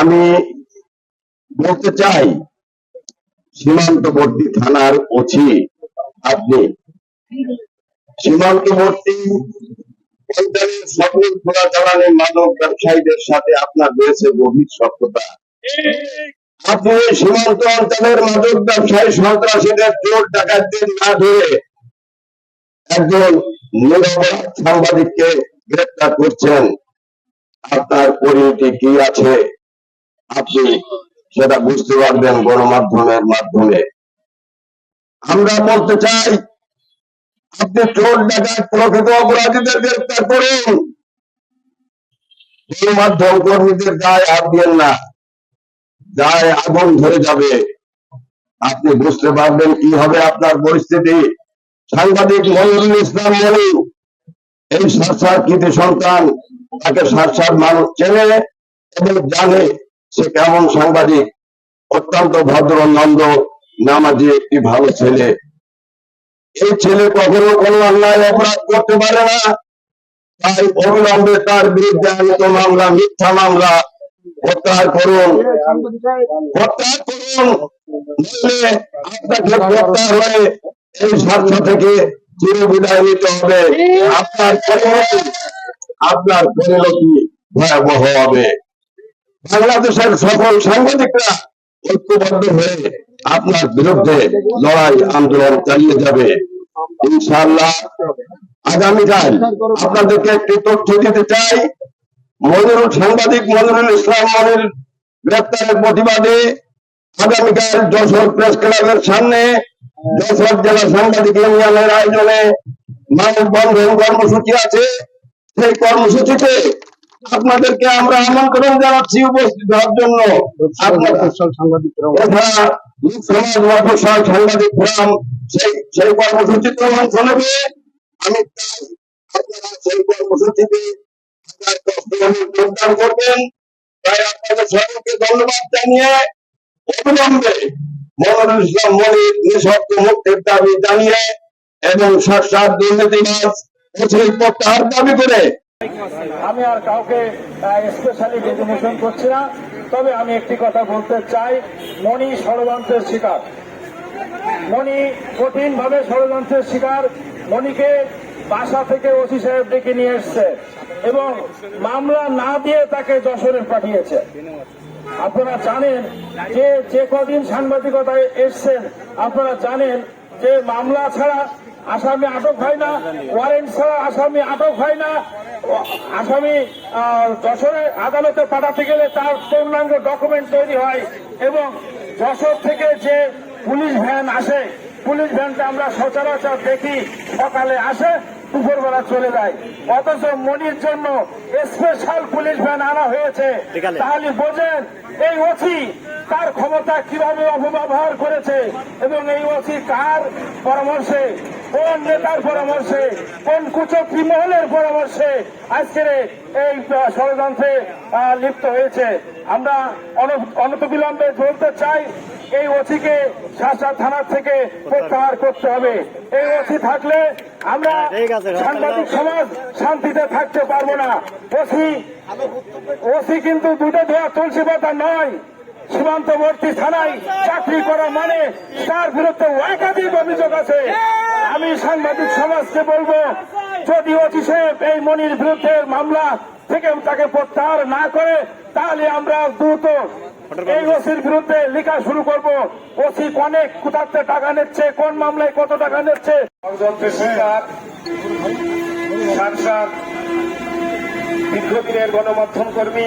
আমি বলতে চাই, সীমান্তবর্তী থানার ওছি আপনি। সীমান্তবর্তী সকল চোরাচালানি মাদক ব্যবসায়ীদের সাথে আপনার রয়েছে গভীর আপনি সীমান্ত অঞ্চলের মাদক ব্যবসায়ী সন্ত্রাসীদের চোর ডাকাতদের না ধরে একজন সাংবাদিককে গ্রেপ্তার করছেন। আপনার পরিণতি কি আছে? আপনি সেটা বুঝতে পারবেন গণমাধ্যমের মাধ্যমে। আমরা বলতে চাই, আপনি চোর, ডাকাত, প্রকৃত অপরাধীদের গ্রেপ্তার করুন। গণমাধ্যম কর্মীদের গায়ে হাত দিয়েন না। গায়ে আগুন ধরে যাবে। আপনি বুঝতে পারবেন কি হবে আপনার পরিস্থিতি। সাংবাদিক মনিরুল ইসলাম মনি এই সারসার কৃতি সন্তান তাকে সারসার মানুষ চেনে এবং জানে। সে কেমন সাংবাদিক? অত্যন্ত ভদ্র নন্দ, নামাজি একটি ভালো ছেলে। এই ছেলে কখনো কোনো অন্যায় অপরাধ করতে পারে না। তাই অবিলম্বে তার বিরুদ্ধে আনিত মামলা, মিথ্যা মামলা প্রত্যাহার করুন। প্রত্যাহার করুন আপনাকে প্রত্যাহার হয়ে এই স্বার্থ থেকে চির বিদায় নিতে হবে। আপনার আপনার পরিণতি ভয়াবহ হবে। বাংলাদেশের সকল সাংবাদিকরা ঐক্যবদ্ধ হয়ে আপনার বিরুদ্ধে লড়াই, আন্দোলন চালিয়ে যাবে। ইনশাআল্লাহ আগামীকাল আপনাদেরকে একটি তথ্য দিতে চাই। মনিরুল সাংবাদিক মনিরুল ইসলাম মনির গ্রেপ্তারের প্রতিবাদে আগামীকাল যশোর প্রেস ক্লাবের সামনে যশোর জেলা সাংবাদিক ইউনিয়নের আয়োজনে মানববন্ধন কর্মসূচি আছে। সেই কর্মসূচিতে আপনাদেরকে আমরা আমন্ত্রণ জানাচ্ছি উপস্থিত হওয়ার জন্য। সাংবাদিক ফোরাম জানিয়ে মুক্তির দাবি জানিয়ে এবং প্রত্যাহার দাবি করে আমি আর কাউকে স্পেশালি ডেজিনেশন করছি না। তবে আমি একটি কথা বলতে চাই, মণি ষড়যন্ত্রের শিকার। মণি কঠিন ভাবে ষড়যন্ত্রের শিকার। মণিকে বাসা থেকে ওসি সাহেব ডেকে নিয়ে এসছে এবং মামলা না দিয়ে তাকে যশোরে পাঠিয়েছে। আপনারা জানেন যে যে কদিন সাংবাদিকতায় এসছেন, আপনারা জানেন যে মামলা ছাড়া আসামি আটক হয় না ওয়ারেন্ট ছাড়া আসামি আটক হয় না। আসামি আহ, যশোরে আদালতে পাঠাতে গেলে তার পূর্ণাঙ্গ ডকুমেন্ট তৈরি হয় এবং যশোর থেকে যে পুলিশ ভ্যান আসে পুলিশ ভ্যানটা আমরা সচরাচর দেখি সকালে আসে দুপুরবেলা চলে যায়। অথচ মনির জন্য স্পেশাল পুলিশ ভ্যান আনা হয়েছে। তাহলে বোঝেন এই ওসি তার ক্ষমতা কীভাবে অপব্যবহার করেছে এবং এই ওসি কার পরামর্শে কোন নেতার পরামর্শে কোন কুচক্রী মহলের পরামর্শে আজকের এই ষড়যন্ত্রে লিপ্ত হয়েছে? আমরা অন- অনতিবিলম্বে বলতে চাই এই ওসিকে শাসা থানা থেকে প্রত্যাহার করতে হবে। এই ওসি থাকলে আমরা সাংবাদিক সমাজ শান্তিতে থাকতে পারব না। ওসি ওসি কিন্তু দুটো দেওয়া তুলসী পাতা নয়। সীমান্তবর্তী থানায় চাকরি করা মানে তার বিরুদ্ধে একাধিক অভিযোগ আছে। আমি সাংবাদিক সমাজকে বলব, যদি ওসি সাহেব এই মনির বিরুদ্ধে মামলা থেকে তাকে প্রত্যাহার না করে, তাহলে আমরা দ্রুত এই ওসির বিরুদ্ধে লেখা শুরু করব। ওসি অনেক কোথাতে টাকা নিচ্ছে, কোন মামলায় কত টাকা নিচ্ছে? সাংসদ, দীর্ঘদিনের গণমাধ্যম কর্মী,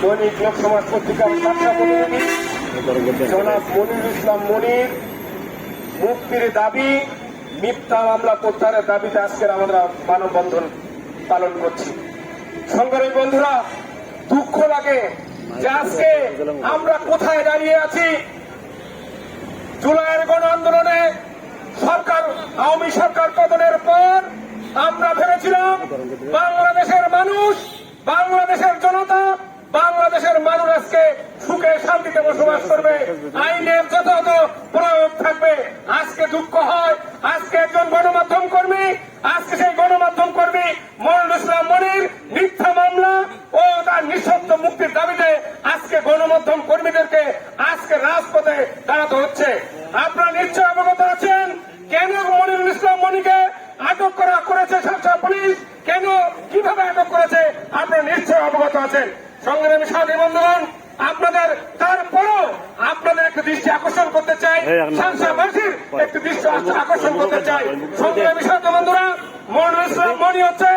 দৈনিক লোক সমাজ পত্রিকার জনাব মনিরুল ইসলাম মনির, মুক্তির দাবি মিথ্যা মামলা প্রত্যাহারের দাবিতে আজকের আমরা মানববন্ধন পালন করছি। সংগ্রামী বন্ধুরা, দুঃখ লাগে যে আজকে আমরা কোথায় দাঁড়িয়ে আছি? জুলাইয়ের গণ আন্দোলনে সরকার, আওয়ামী সরকার পতনের পর আমরা ভেবেছিলাম বাংলাদেশের মানুষ, বাংলাদেশের জনতা বাংলাদেশের মানুষ আজকে সুখে শান্তিতে বসবাস করবে। আইনের যথাযথ প্রয়োগ থাকবে। আজকে দুঃখ হয়, আজকে একজন গণমাধ্যম কর্মী, আজকে সেই গণমাধ্যম কর্মী মনিরুল ইসলাম মনির মিথ্যা মামলা ও তার নিঃশব্দ মুক্তির দাবিতে আজকে অব্যাহত আছেন সংগ্রামী সাথী বন্ধুগণ আপনাদের তারপরও আপনাদের একটু দৃষ্টি আকর্ষণ করতে চাই। সাংসাবাসীর একটু দৃষ্টি আকর্ষণ করতে চাই। সংগ্রামী সাথী বন্ধুরা ইসলাম মনি হচ্ছে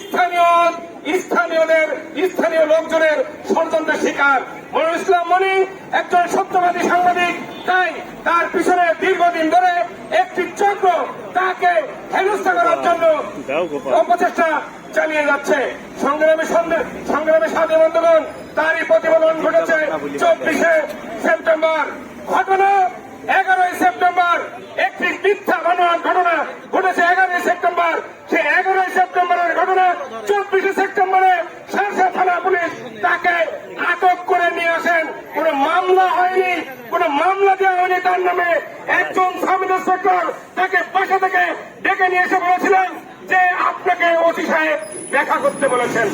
স্থানীয় স্থানীয়দের স্থানীয় লোকজনের ষড়যন্ত্রের শিকার। মনুল ইসলাম মনি একজন সত্যবাদী সাংবাদিক তাই তার পিছনে দীর্ঘদিন ধরে একটি চক্র তাকে হেনস্থা করার জন্য অপচেষ্টা চালিয়ে যাচ্ছে। সংগ্রামী সংগ্রামী সাথী বন্ধুগণ তারই প্রতিফলন ঘটেছে চব্বিশে সেপ্টেম্বর। ঘটনা, এগারোই সেপ্টেম্বর, একটি মিথ্যা বানোয়ার ঘটনা ঘটেছে এগারোই সেপ্টেম্বর। সে এগারোই সেপ্টেম্বরের ঘটনা চব্বিশে সেপ্টেম্বরে সারসা থানা পুলিশ তাকে আটক করে নিয়ে আসেন। কোন মামলা হয়নি, কোন মামলা দেওয়া হয়নি তার নামে। একজন সাব ইন্সপেক্টর তাকে বাসা থেকে ডেকে নিয়ে এসে বলেছিলেন যে আপনাকে ওসি সাহেব দেখা করতে বলেছেন।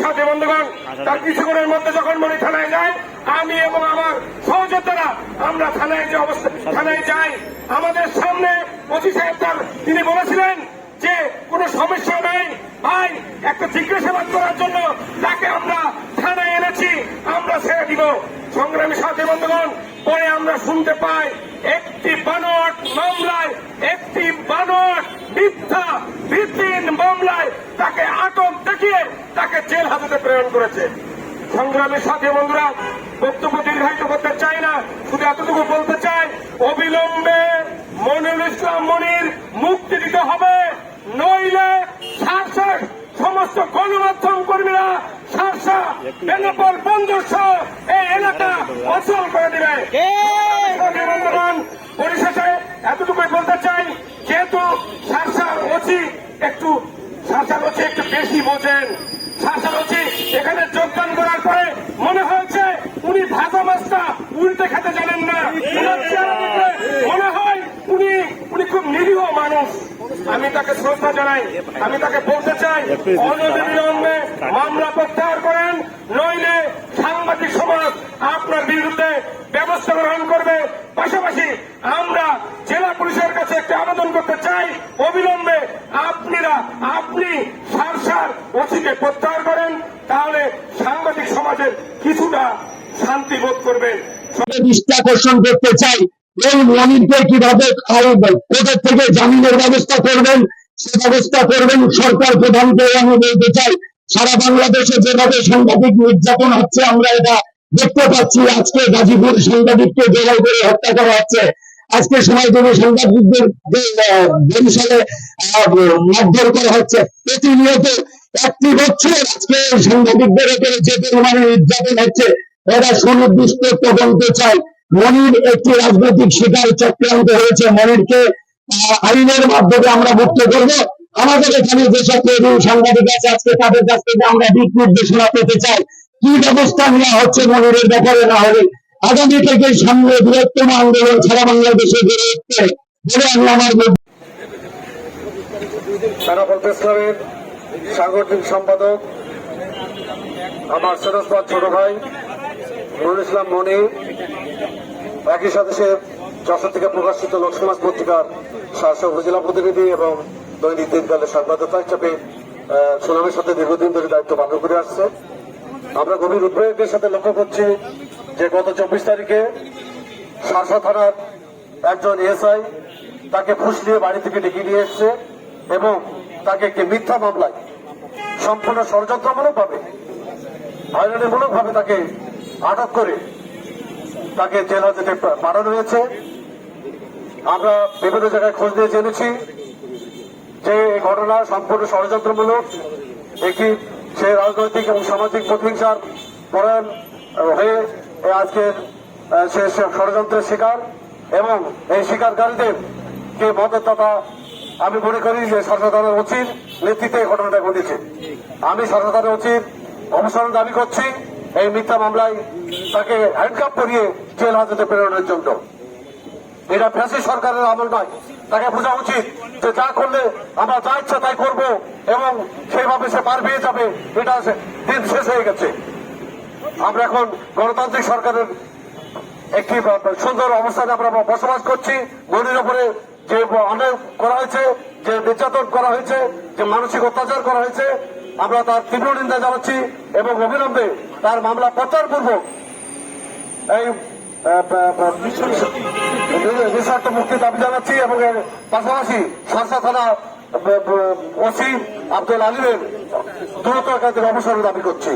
সাথী, বন্ধুগণ, তার কিছুক্ষণের মধ্যে যখন মনি থানায় যায়, আমি এবং আমার সহযোদ্ধারা আমরা থানায় যে অবস্থা থানায় যাই, আমাদের সামনে ওসি সাহেব তার তিনি বলেছিলেন যে, কোনো সমস্যা নেই, ভাই, একটা জিজ্ঞাসাবাদ করার জন্য তাকে আমরা থানায় এনেছি, আমরা ছেড়ে দিব। সংগ্রামী সাথে, বন্ধুগণ, পরে আমরা শুনতে পাই একটি বানোয়াট মামলায়, একটি বানোয়াট মিথ্যা ভিত্তিহীন মামলায় তাকে আটক দেখিয়ে তাকে জেল হাজতে প্রেরণ করেছে। সংগ্রামের সাথে বন্ধুরা, বক্তব্য দীর্ঘায়িত করতে চাই না, শুধু এতটুকু বলতে চাই, অবিলম্বে মনিরুল ইসলাম মনির মুক্তি দিতে হবে, নইলে শাসক সমস্ত গণমাধ্যম কর্মীরা শাসা বেনাপোল সহ এই এলাকা অচল করে দিবে বন্ধুগণ, পরিশেষে এতটুকুই বলতে চাই যেহেতু সারসার ওসি একটু সারসার ওসি একটু বেশি বোঝেন সারসার ওসি এখানে যোগদান করার পরে মনে হয়েছে উনি ভাজা মাছটা উল্টে খেতে জানেন না উনার চেহারা দেখলে মনে হয় উনি উনি খুব নিরীহ মানুষ আমি তাকে শ্রদ্ধা জানাই। আমি তাকে বলতে চাই অনবিলম্বে মামলা প্রত্যাহার করেন, নইলে সাংবাদিক সমাজ আপনার বিরুদ্ধে ব্যবস্থা গ্রহণ করবে। পাশাপাশি আমরা জেলা পুলিশের কাছে একটি আবেদন করতে চাই, অবিলম্বে আপনারা, আপনি সার সার ওসিকে প্রত্যাহার করেন, তাহলে সাংবাদিক সমাজের কিছুটা শান্তি বোধ করবেন। দৃষ্টি আকর্ষণ করতে চাই। এই মনিরকে কীভাবে কোর্টের থেকে জামিনের ব্যবস্থা করবেন? সে ব্যবস্থা করবেন সরকার প্রধানকে আমি বলতে চাই। সারা বাংলাদেশে যেভাবে সাংবাদিক নির্যাতন হচ্ছে, আমরা এটা দেখতে পাচ্ছি। আজকে গাজীপুর সাংবাদিককে জেলায় করে হত্যা করা হচ্ছে। আজকে সময় জন্য সাংবাদিকদের বরিশালে মারধর করা হচ্ছে। প্রতিনিয়ত একটি বছর আজকে সাংবাদিকদের উপরে যে পরিমাণে নির্যাতন হচ্ছে, এরা সুনির্দিষ্ট তদন্ত চায়। মনির একটি রাজনৈতিক শিকার চক্রান্ত হয়েছে। মনিরকে আইনের মাধ্যমে আমরা মুক্ত করব। আমাদের এখানে যেসব তরুণ সাংবাদিক আছে, আজকে তাদের কাছ থেকে আমরা দিক নির্দেশনা পেতে চাই। কি ব্যবস্থা নেওয়া হচ্ছে মনিরের ব্যাপারে? না হলে আগামী থেকে সামনে বৃহত্তম আন্দোলন সারা বাংলাদেশে গড়ে উঠছে বলে আমি আমার প্রেস সাংগঠনিক সম্পাদক, আমার সদস্য ছোট ভাই নুরুল ইসলাম মনি, একই সাথে সে যশোর থেকে প্রকাশিত লোকসমাজ পত্রিকার শাসক, উপজেলা প্রতিনিধি এবং দৈনিক দিনকালের সংবাদদাতা হিসাবে সুনামের সাথে দীর্ঘদিন ধরে দায়িত্ব পালন করে আসছে। আমরা গভীর উদ্বেগের সাথে লক্ষ্য করছি যে গত চব্বিশ তারিখে শাসা থানার একজন এসআই তাকে ফুসলিয়ে বাড়ি থেকে ডেকে নিয়ে এসছে এবং তাকে একটি মিথ্যা মামলায় সম্পূর্ণ ষড়যন্ত্রমূলক ভাবে হয়রানিমূলক ভাবে তাকে আটক করে তাকে জেল হাজতে পাঠানো হয়েছে। আমরা বিভিন্ন জায়গায় খোঁজ নিয়ে জেনেছি যে এই ঘটনা সম্পূর্ণ ষড়যন্ত্রমূলক। একটি সে রাজনৈতিক এবং সামাজিক প্রতিহিংসার পরায়ণ হয়ে আজকের সে ষড়যন্ত্রের শিকার এবং এই শিকারকারীদের কে মদতদাতা আমি মনে করি যে সরকারের উচিত নেতৃত্বে ঘটনাটা ঘটেছে। আমি সরকারের উচিত অবসরণ দাবি করছি। এই মিথ্যা মামলায় তাকে হ্যান্ডকাপ করিয়ে জেল হাজতে প্রেরণের জন্য। এটা ফ্যাসি সরকারের আমল নয়। তাকে বোঝা উচিত যে যা করলে আমরা যা ইচ্ছা তাই করব এবং সেইভাবে সে পার পেয়ে যাবে, এটা দিন শেষ হয়ে গেছে। আমরা এখন গণতান্ত্রিক সরকারের একটি সুন্দর অবস্থানে আমরা বসবাস করছি। মনির উপরে যে অন্যায় করা হয়েছে, যে নির্যাতন করা হয়েছে, যে মানসিক অত্যাচার করা হয়েছে, আমরা তার তীব্র নিন্দা জানাচ্ছি এবং অবিলম্বে তার মামলা প্রচার প্রচারপূর্বক এই নিঃস্বার্থ মুক্তি দাবি জানাচ্ছি এবং এর পাশাপাশি সরসা থানা ওসি আব্দুল আলিমের দ্রুত কাজের অবসর দাবি করছি।